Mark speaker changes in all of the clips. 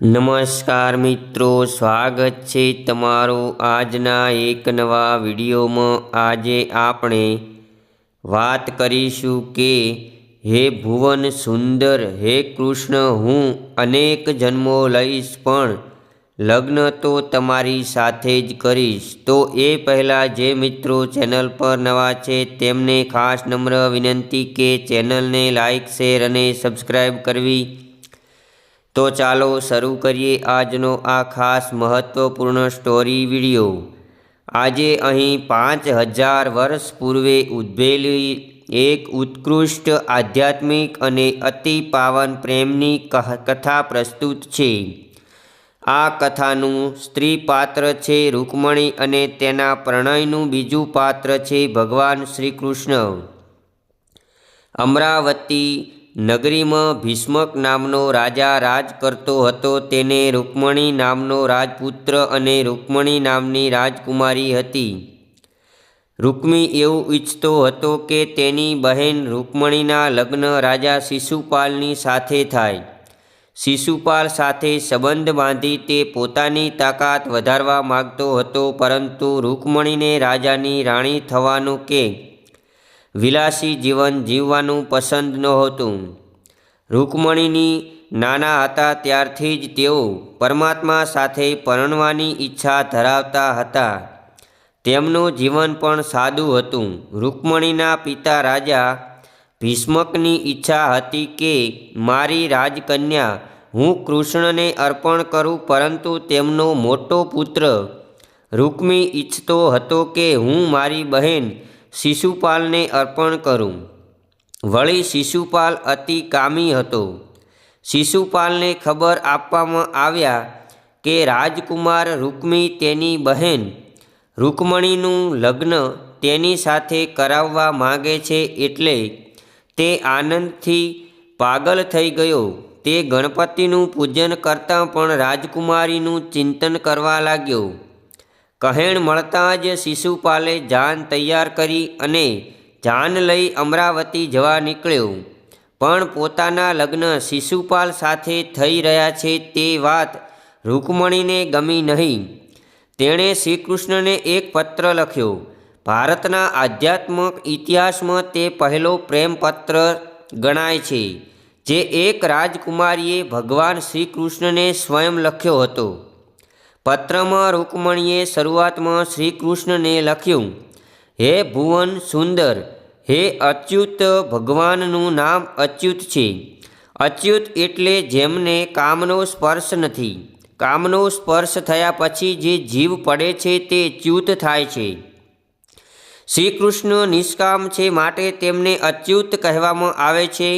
Speaker 1: નમસ્કાર મિત્રો, સ્વાગત છે તમારું આજના એક નવા વિડીયોમાં. આજે આપણે વાત કરીશું કે, હે ભુવન સુંદર, હે કૃષ્ણ, હું અનેક જન્મો લઈશ, પણ લગ્ન તો તમારી સાથે જ કરીશ. તો એ પહેલાં જે મિત્રો ચેનલ પર નવા છે, તેમને ખાસ નમ્ર વિનંતી કે ચેનલને લાઇક શેર અને સબસ્ક્રાઈબ કરવી તો ચાલો શરૂ કરીએ આજનો આ ખાસ મહત્વપૂર્ણ સ્ટોરી વીડિયો આજે અહીં પાંચ હજાર વર્ષ પૂર્વે ઉદ્ભવેલી એક ઉત્કૃષ્ટ આધ્યાત્મિક અને અતિ પાવન પ્રેમની કથા પ્રસ્તુત છે. આ કથાનું સ્ત્રી પાત્ર છે રૂકમણી અને તેના પ્રણયનું બીજું પાત્ર છે ભગવાન શ્રી કૃષ્ણ. અમરાવતી નગરીમાં ભીષ્મક નામનો રાજા રાજ કરતો હતો. તેને રૂકમણી નામનો રાજપુત્ર અને રૂકમણી નામની રાજકુમારી હતી. રૂકમી એવું ઈચ્છતો હતો કે તેની બહેન રૂકમણીના લગ્ન રાજા શિશુપાલની સાથે થાય. શિશુપાલ સાથે સંબંધ બાંધી તે પોતાની તાકાત વધારવા માગતો હતો, પરંતુ રૂકમણીને રાજાની રાણી થવાનું કે વિલાસી જીવન જીવવાનું પસંદ નહોતું. રૂકમણીની નાના હતા ત્યારથી જ તેઓ પરમાત્મા સાથે પરણવાની ઈચ્છા ધરાવતા હતા. તેમનું જીવન પણ સાદું હતું. રૂકમણીના પિતા રાજા ભીષ્મકની ઈચ્છા હતી કે, મારી રાજકન્યા, હું કૃષ્ણને અર્પણ કરું, પરંતુ તેમનો મોટો પુત્ર રૂકમી ઈચ્છતો હતો કે, હું મારી બહેન શિશુપાલને અર્પણ કરું. વળી શિશુપાલ અતિ કામી હતો. શિશુપાલને ખબર આપવામાં આવ્યા કે રાજકુમાર રૂકમી તેની બહેન રૂકમણીનું લગ્ન તેની સાથે કરાવવા માગે છે એટલે તે આનંદથી પાગલ થઈ ગયો. તે ગણપતિનું પૂજન કરતાં પણ રાજકુમારીનું ચિંતન કરવા લાગ્યો. કહેણ મળતાં જ શિશુપાલે જાન તૈયાર કરી અને જાન લઈ અમરાવતી જવા નીકળ્યો. પણ પોતાના લગ્ન શિશુપાલ સાથે થઈ રહ્યા છે તે વાત રૂકમણીને ગમી નહીં. તેણે શ્રીકૃષ્ણને એક પત્ર લખ્યો. ભારતના આધ્યાત્મક ઇતિહાસમાં તે પહેલો પ્રેમપત્ર ગણાય છે, જે એક રાજકુમારીએ ભગવાન શ્રી કૃષ્ણને સ્વયં લખ્યો હતો. પત્રમાં રૂકમણીએ શરૂઆતમાં શ્રી કૃષ્ણને લખ્યું, હે ભુવન સુંદર, હે અચ્યુત ભગવાનનું નામ અચ્યુત છે. અચ્યુત એટલે જેમને કામનો સ્પર્શ નથી. કામનો સ્પર્શ થયા પછી જે જીવ પડે છે તે ચ્યુત થાય છે. શ્રી કૃષ્ણ નિષ્કામ છે માટે તેમને અચ્યુત કહેવામાં આવે છે.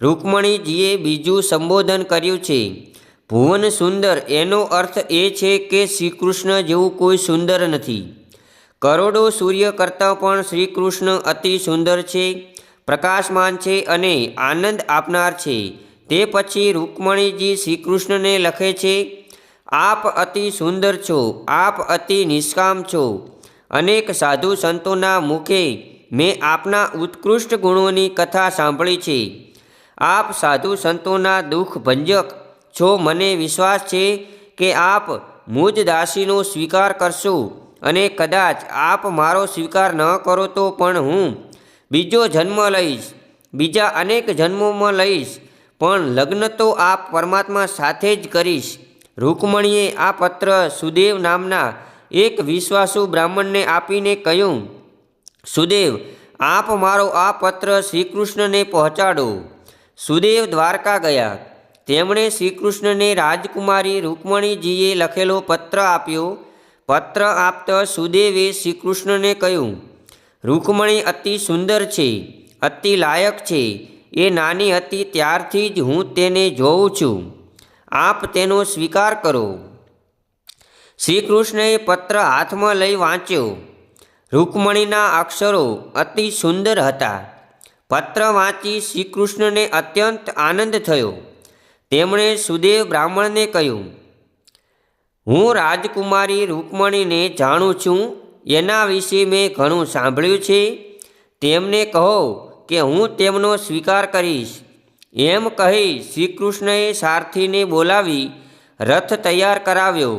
Speaker 1: રૂકમણીજીએ બીજું સંબોધન કર્યું છે ભુવન સુંદર, એનો અર્થ એ છે કે શ્રી કૃષ્ણ જેવું કોઈ સુંદર નથી. કરોડો સૂર્ય કરતાં પણ શ્રી કૃષ્ણ અતિ સુંદર છે, પ્રકાશમાન છે અને આનંદ આપનાર છે. તે પછી રૂકમણીજી શ્રી કૃષ્ણને લખે છે, આપ અતિ સુંદર છો, આપ અતિ નિષ્કામ છો. અનેક સાધુ સંતોના મુખે મેં આપના ઉત્કૃષ્ટ ગુણોની કથા સાંભળી છે. આપ સાધુ સંતોના દુઃખ ભંજક છો મને વિશ્વાસ છે કે આપ મુજ દાસીનો સ્વીકાર કરશો અને કદાચ આપ મારો સ્વીકાર ન કરો તો પણ હું બીજો જન્મ લઈશ, બીજા અનેક જન્મોમાં લઈશ, પણ લગ્ન તો આપ પરમાત્મા સાથે જ કરીશ. રૂકમણીએ આ પત્ર સુદેવ નામના એક વિશ્વાસુ બ્રાહ્મણને આપીને કહ્યું, સુદેવ, આપ મારો આ પત્ર શ્રીકૃષ્ણને પહોંચાડો. સુદેવ દ્વારકા ગયા. તેમણે શ્રીકૃષ્ણને રાજકુમારી રૂકમણીજીએ લખેલો પત્ર આપ્યો. પત્ર આપતા સુદેવે શ્રીકૃષ્ણને કહ્યું, રૂકમણી અતિ સુંદર છે, અતિ લાયક છે. એ નાની હતી ત્યારથી જ હું તેને જોઉં છું. આપ તેનો સ્વીકાર કરો. શ્રીકૃષ્ણએ પત્ર હાથમાં લઈ વાંચ્યો. રૂકમણીના અક્ષરો અતિ સુંદર હતા. પત્ર વાંચી શ્રીકૃષ્ણને અત્યંત આનંદ થયો. તેમણે સુદેવ બ્રાહ્મણને કહ્યું, હું રાજકુમારી રૂકમણીને જાણું છું, એના વિશે મેં ઘણું સાંભળ્યું છે. તેમને કહો કે હું તેમનો સ્વીકાર કરીશ એમ કહી શ્રીકૃષ્ણએ સારથીને બોલાવી રથ તૈયાર કરાવ્યો.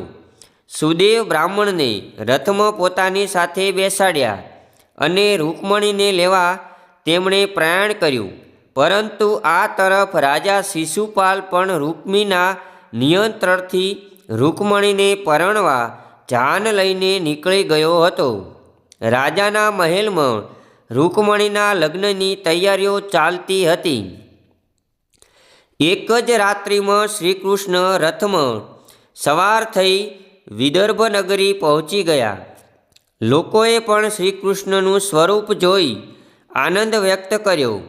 Speaker 1: સુદેવ બ્રાહ્મણને રથમાં પોતાની સાથે બેસાડ્યા અને રૂકમણીને લેવા તેમણે પ્રયાણ કર્યું. પરંતુ આ તરફ રાજા શિશુપાલ પણ રૂકમીના નિયંત્રણથી રૂકમણીને પરણવા જાન લઈને નીકળી ગયો હતો. રાજાના મહેલમાં રૂકમણીના લગ્નની તૈયારીઓ ચાલતી હતી. એક જ રાત્રિમાં શ્રીકૃષ્ણ રથમાં સવાર થઈ વિદર્ભ નગરી પહોંચી ગયા. લોકોએ પણ શ્રીકૃષ્ણનું સ્વરૂપ જોઈ આનંદ વ્યક્ત કર્યો.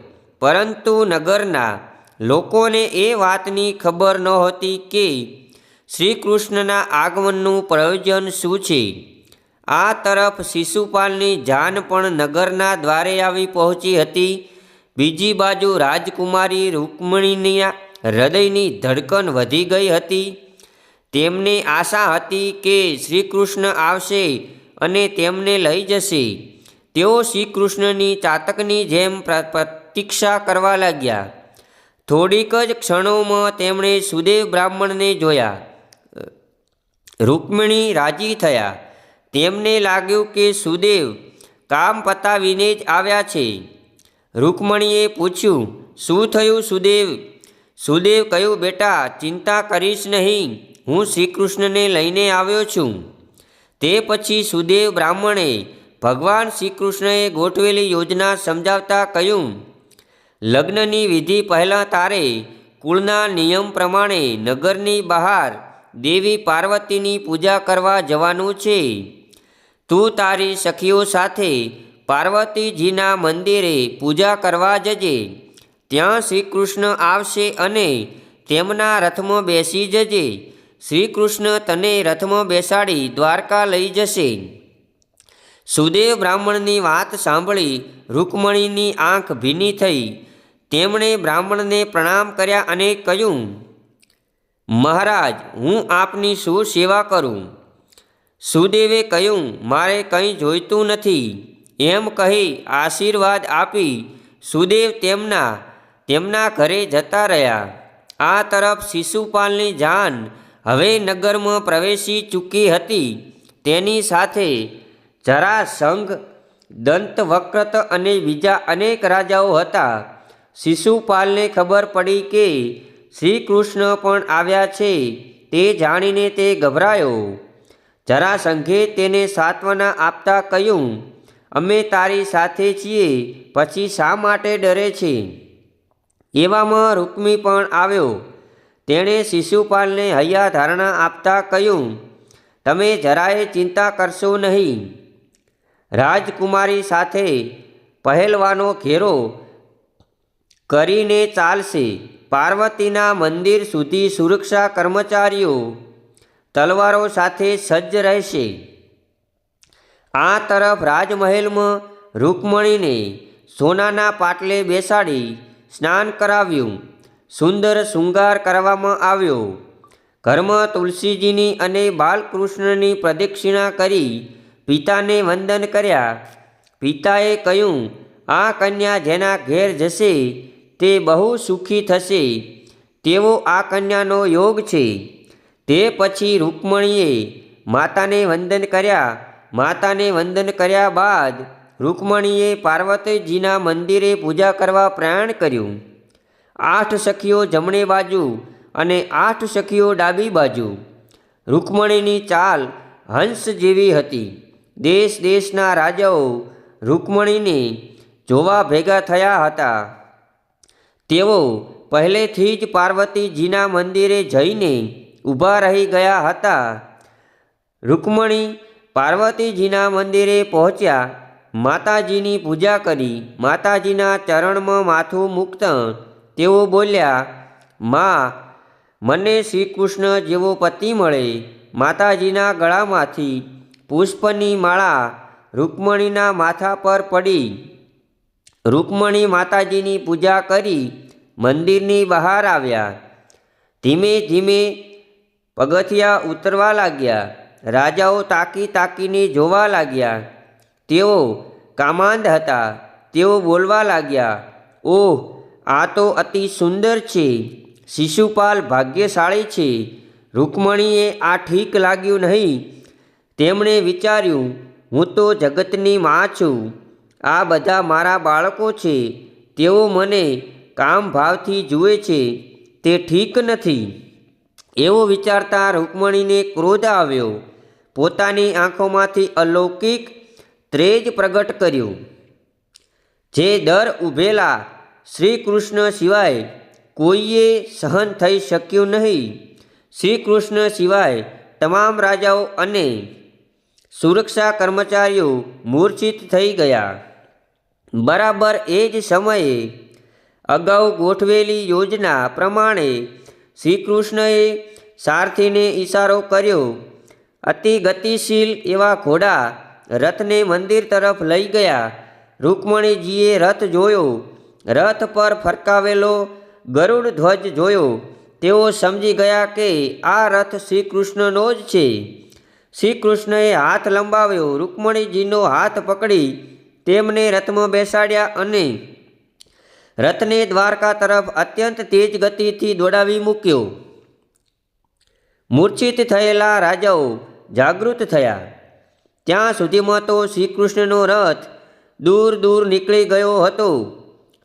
Speaker 1: પરંતુ નગરના લોકોને એ વાતની ખબર નહોતી કે શ્રીકૃષ્ણના આગમનનું પ્રયોજન શું છે. આ તરફ શિશુપાલની જાન પણ નગરના દ્વારે આવી પહોંચી હતી. બીજી બાજુ રાજકુમારી રૂકમણીના હૃદયની ધડકન વધી ગઈ હતી. તેમને આશા હતી કે શ્રીકૃષ્ણ આવશે અને તેમને લઈ જશે. તેઓ શ્રીકૃષ્ણની ચાતકની જેમ પ્રતીક્ષા કરવા લાગ્યા. થોડીક જ ક્ષણોમાં તેમણે સુદેવ બ્રાહ્મણને જોયા. રૂકમિણી રાજી થયા. તેમને લાગ્યું કે સુદેવ કામ પતાવીને જ આવ્યા છે. રૂકમણીએ પૂછ્યું, શું થયું સુદેવ? સુદેવ કહ્યું, બેટા, ચિંતા કરીશ નહીં. હું શ્રીકૃષ્ણને લઈને આવ્યો છું. તે પછી સુદેવ બ્રાહ્મણે ભગવાન શ્રીકૃષ્ણએ ગોઠવેલી યોજના સમજાવતા કહ્યું લગ્નની વિધિ પહેલાં તારે કુળના નિયમ પ્રમાણે નગરની બહાર દેવી પાર્વતીની પૂજા કરવા જવાનું છે. તું તારી સખીઓ સાથે પાર્વતીજીના મંદિરે પૂજા કરવા જજે. ત્યાં શ્રીકૃષ્ણ આવશે અને તેમના રથમાં બેસી જજે. શ્રીકૃષ્ણ તને રથમાં બેસાડી દ્વારકા લઈ જશે. સુદેવ બ્રાહ્મણની વાત સાંભળી રૂકમણીની આંખ ભીની થઈ. તેમણે બ્રાહ્મણને પ્રણામ કર્યા અને કહ્યું, મહારાજ, હું આપની શું સેવા કરું. સુદેવે કહ્યું, મારે કંઈ જોઈતું નથી. એમ કહી આશીર્વાદ આપી સુદેવ તેમના તેમના ઘરે જતા રહ્યા. આ તરફ શિશુપાલની જાન હવે નગરમાં પ્રવેશી ચૂકી હતી. તેની સાથે જરાસંઘ, દંતવક્રત અને બીજા અનેક રાજાઓ હતા. શિશુપાલને ખબર પડી કે શ્રી કૃષ્ણ પણ આવ્યા છે, તે જાણીને તે ગભરાયો. જરાસંઘે તેને સાત્વના આપતા કહ્યું, અમે તારી સાથે છીએ, પછી શા માટે ડરે છે? એવામાં રૂકમી પણ આવ્યો. તેણે શિશુપાલને હૈયા ધારણા આપતા કહ્યું, તમે જરાય ચિંતા કરશો નહીં. રાજકુમારી સાથે પહેલવાનો ઘેરો કરીને ચાલશે. પાર્વતીના મંદિર સુધી સુરક્ષા કર્મચારીઓ તલવારો સાથે સજ્જ રહેશે. આ તરફ રાજમહેલમાં રૂકમણીને સોનાના પાટલે બેસાડી સ્નાન કરાવ્યું. સુંદર શૃંગાર કરવામાં આવ્યો. ઘરમાં તુલસીજીની અને બાલકૃષ્ણની પ્રદક્ષિણા કરી પિતાને વંદન કર્યા. પિતાએ કહ્યું, આ કન્યા જેના ઘેર જશે તે બહુ સુખી થશે. તેવો આ કન્યાનો યોગ છે. તે પછી રૂકમણીએ માતાને વંદન કર્યા. માતાને વંદન કર્યા બાદ રૂકમણીએ પાર્વતીજીના મંદિરે પૂજા કરવા પ્રયાણ કર્યું. આઠ સખીઓ જમણે બાજુ અને આઠ સખીઓ ડાબી બાજુ. રૂકમણીની ચાલ હંસ જેવી હતી. દેશ દેશના રાજાઓ રૂકમણીને જોવા ભેગા થયા હતા. તેઓ પહેલેથી જ પાર્વતીજીના મંદિરે જઈને ઊભા રહી ગયા હતા. રૂકમણી પાર્વતીજીના મંદિરે પહોંચ્યા, માતાજીની પૂજા કરી, માતાજીના ચરણમાં માથું મુક્ત તેઓ બોલ્યા, માં, મને શ્રી કૃષ્ણ જેવો પતિ મળે. માતાજીના ગળામાંથી પુષ્પની માળા રૂકમણીના માથા પર પડી. રૂકમણી માતાજીની પૂજા કરી મંદિરની બહાર આવ્યા. ધીમે ધીમે પગથિયા ઉતરવા લાગ્યા. રાજાઓ તાકી તાકીને જોવા લાગ્યા. તેઓ કામાંદ હતા. તેઓ બોલવા લાગ્યા, ઓહ, આ તો અતિ સુંદર છે. શિશુપાલ ભાગ્યશાળી છે. રૂકમણીએ આ ઠીક લાગ્યું નહીં. તેમણે વિચાર્યું, હું તો જગતની માં છું. આ બધા મારા બાળકો છે. તેઓ મને કામ ભાવથી જુએ છે. તે ઠીક નથી. એવો વિચારતા રૂકમણીને ક્રોધ આવ્યો. પોતાની આંખોમાંથી અલૌકિક ત્રેજ પ્રગટ કર્યું. જે દર ઊભેલા શ્રી કૃષ્ણ સિવાય કોઈએ સહન થઈ શક્યું નહીં. શ્રી કૃષ્ણ સિવાય તમામ રાજાઓ અને સુરક્ષા કર્મચારીઓ મૂર્છિત થઈ ગયા. બરાબર એ જ સમયે અગાઉ ગોઠવેલી યોજના પ્રમાણે શ્રીકૃષ્ણએ સારથીને ઈશારો કર્યો. અતિ ગતિશીલ એવા ઘોડા રથને મંદિર તરફ લઈ ગયા. રૂકમણીજીએ રથ જોયો. રથ પર ફરકાવેલો ગરુડ ધ્વજ જોયો. તેઓ સમજી ગયા કે આ રથ શ્રીકૃષ્ણનો જ છે. શ્રીકૃષ્ણએ હાથ લંબાવ્યો. રૂકમણીજીનો હાથ પકડી તેમને રથમાં બેસાડ્યા અને રથને દ્વારકા તરફ અત્યંત તેજ ગતિથી દોડાવી મૂક્યો. મૂર્છિત થયેલા રાજાઓ જાગૃત થયા. ત્યાં સુધીમાં તો શ્રી કૃષ્ણનો રથ દૂર દૂર નીકળી ગયો હતો.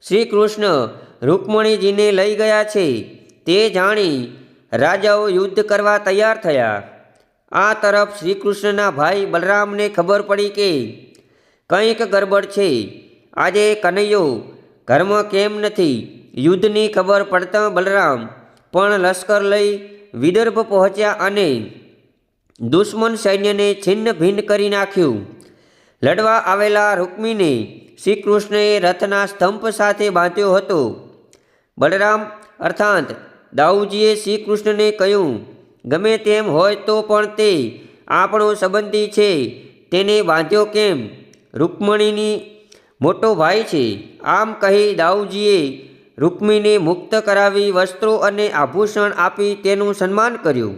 Speaker 1: શ્રી કૃષ્ણ રૂકમણીજીને લઈ ગયા છે, તે જાણી રાજાઓ યુદ્ધ કરવા તૈયાર થયા. આ તરફ શ્રી કૃષ્ણના ભાઈ બલરામને ખબર પડી કે કંઈક ગરબડ છે. આજે કનૈયો ઘરમાં કેમ નથી? યુદ્ધની ખબર પડતા બલરામ પણ લશ્કર લઈ વિદર્ભ પહોંચ્યા અને દુશ્મન સૈન્યને છિન્ન ભિન્ન કરી નાખ્યું. લડવા આવેલા રૂકમીને શ્રીકૃષ્ણએ રથના સ્તંભ સાથે બાંધ્યો હતો. બલરામ અર્થાત દાઉજીએ શ્રીકૃષ્ણને કહ્યું, ગમે તેમ હોય તો પણ તે આપણો સંબંધી છે. તેને બાંધ્યો કેમ? રૂકમણીની મોટો ભાઈ છે. આમ કહી દાઉજીએ રૂકમીને મુક્ત કરાવી વસ્ત્રો અને આભૂષણ આપી તેનું સન્માન કર્યું.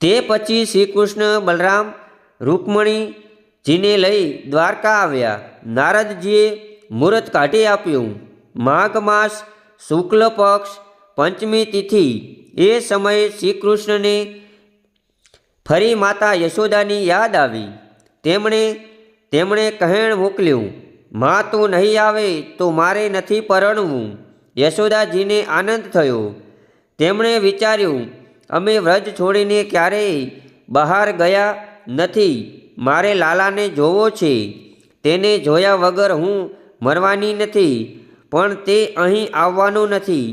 Speaker 1: તે પછી શ્રી કૃષ્ણ બલરામ રૂકમણીજીને લઈ દ્વારકા આવ્યા. નારદજીએ મુહૂર્ત કાઢી આપ્યું. માઘ માસ શુક્લ પક્ષ પંચમી તિથિ. એ સમયે શ્રી કૃષ્ણને ફરી માતા યશોદાની યાદ આવી. તેમણે તેમણે કહેણ મોકલ્યું, માં તું નહીં આવે તો મારે નથી પરણવું. યશોદાજીને આનંદ થયો. તેમણે વિચાર્યું, અમે વ્રજ છોડીને ક્યારેય બહાર ગયા નથી. મારે લાલાને જોવો છે. તેને જોયા વગર હું મરવાની નથી, પણ તે અહીં આવવાનો નથી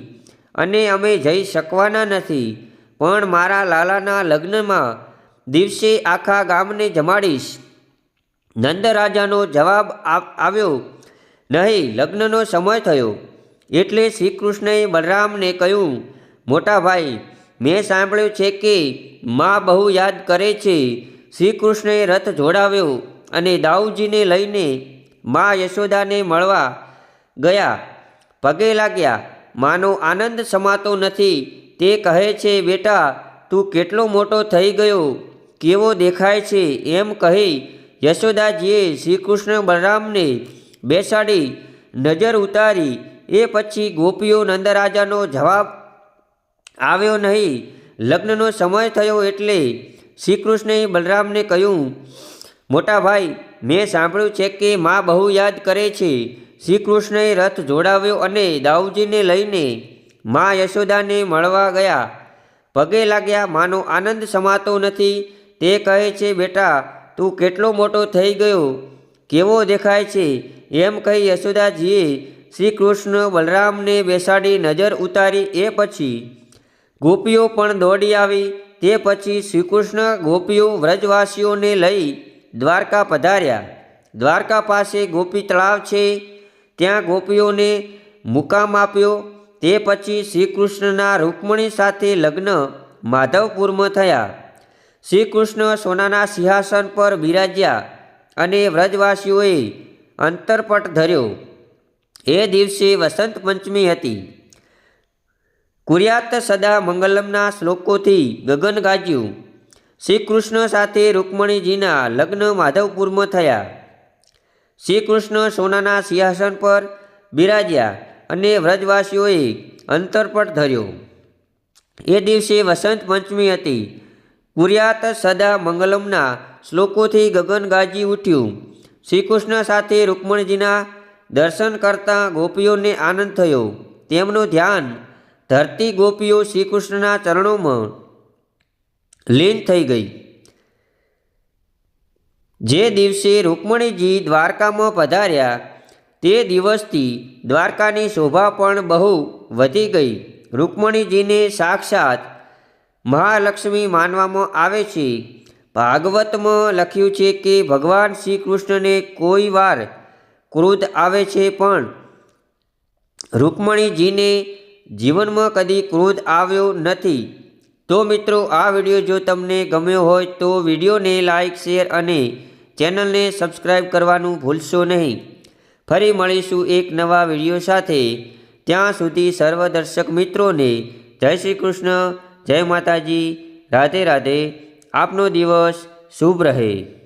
Speaker 1: અને અમે જઈ શકવાના નથી. પણ મારા લાલાના લગ્નમાં દિવસે આખા ગામને જમાડીશ. નંદ રાજાનો જવાબ આવ્યો નહીં, લગ્નનો સમય થયો. એટલે શ્રી કૃષ્ણએ બલરામને કહ્યું, મોટા ભાઈ, મેં સાંભળ્યું છે કે મા બહુ યાદ કરે છે. શ્રી કૃષ્ણએ રથ જોડાવ્યો અને દાઉજીને લઈને મા યશોદાને મળવા ગયા. પગે લાગ્યા, માનો આનંદ સમાતો નથી. તે કહે છે, બેટા, તું કેટલો મોટો થઈ ગયો. કેવો દેખાય છે? એમ કહી યશોદાજીએ શ્રી કૃષ્ણ બલરામને બેસાડી નજર ઉતારી. એ પછી ગોપીઓ નંદરાજાનો જવાબ આવ્યો નહીં. લગ્નનો સમય થયો એટલે શ્રી કૃષ્ણએ બલરામને કહ્યું, મોટા ભાઈ, મેં સાંભળ્યું છે કે મા બહુ યાદ કરે છે. શ્રી કૃષ્ણએ રથ જોડાવ્યો અને દાઉજીને લઈને મા યશોદાને મળવા ગયા. પગે લાગ્યા, માનો આનંદ સમાતો નથી. તે કહે છે, બેટા તું કેટલો મોટો થઈ ગયો? કેવો દેખાય છે? એમ કહી યશોદાજીએ શ્રી કૃષ્ણ બલરામને બેસાડી નજર ઉતારી એ પછી ગોપીઓ પણ દોડી આવી. તે પછી શ્રીકૃષ્ણ ગોપીઓ વ્રજવાસીઓને લઈ દ્વારકા પધાર્યા. દ્વારકા પાસે ગોપી તળાવ છે. ત્યાં ગોપીઓને મુકામ આપ્યો. તે પછી શ્રીકૃષ્ણના રૂકમણી સાથે લગ્ન માધવપુરમાં થયા. શ્રી કૃષ્ણ સોનાના સિંહાસન પર બિરાજ્યા અને વ્રજવાસીઓએ અંતરપટ ધર્યો. એ દિવસે વસંત પંચમી હતી. કુર્યાત સદા મંગલમના શ્લોકોથી ગગન ગાજ્યું. શ્રી કૃષ્ણ સાથે રૂકમણીજીના લગ્ન માધવપુરમાં થયા. શ્રી કૃષ્ણ સોનાના સિંહાસન પર બિરાજ્યા અને વ્રજવાસીઓએ અંતરપટ ધર્યો. એ દિવસે વસંત પંચમી હતી. કુર્યાત સદા મંગલમના શ્લોકોથી ગગન ગાજી ઉઠ્યું. શ્રીકૃષ્ણ સાથે રૂકમણજીના દર્શન કરતાં ગોપીઓને આનંદ થયો. તેમનું ધ્યાન ધરતી ગોપીઓ શ્રીકૃષ્ણના ચરણોમાં લીન થઈ ગઈ. જે દિવસે રૂકમણીજી દ્વારકામાં પધાર્યા, તે દિવસથી દ્વારકાની શોભા પણ બહુ વધી ગઈ. રૂકમણીજીને સાક્ષાત મહાલક્ષ્મી માનવામાં આવે છે. ભાગવતમાં લખ્યું છે કે ભગવાન શ્રી કૃષ્ણને કોઈ વાર ક્રોધ આવે છે પણ રૂકમણીજીને જીવનમાં કદી ક્રોધ આવ્યો નથી. તો મિત્રો, આ વીડિયો જો તમને ગમ્યો હોય તો વિડીયોને લાઇક શેર અને ચેનલને સબસ્ક્રાઈબ કરવાનું ભૂલશો નહીં. ફરી મળીશું એક નવા વીડિયો સાથે. ત્યાં સુધી સર્વ દર્શક મિત્રોને જય શ્રી કૃષ્ણ. જય માતાજી રાધે રાધે આપનો દિવસ શુભ રહે.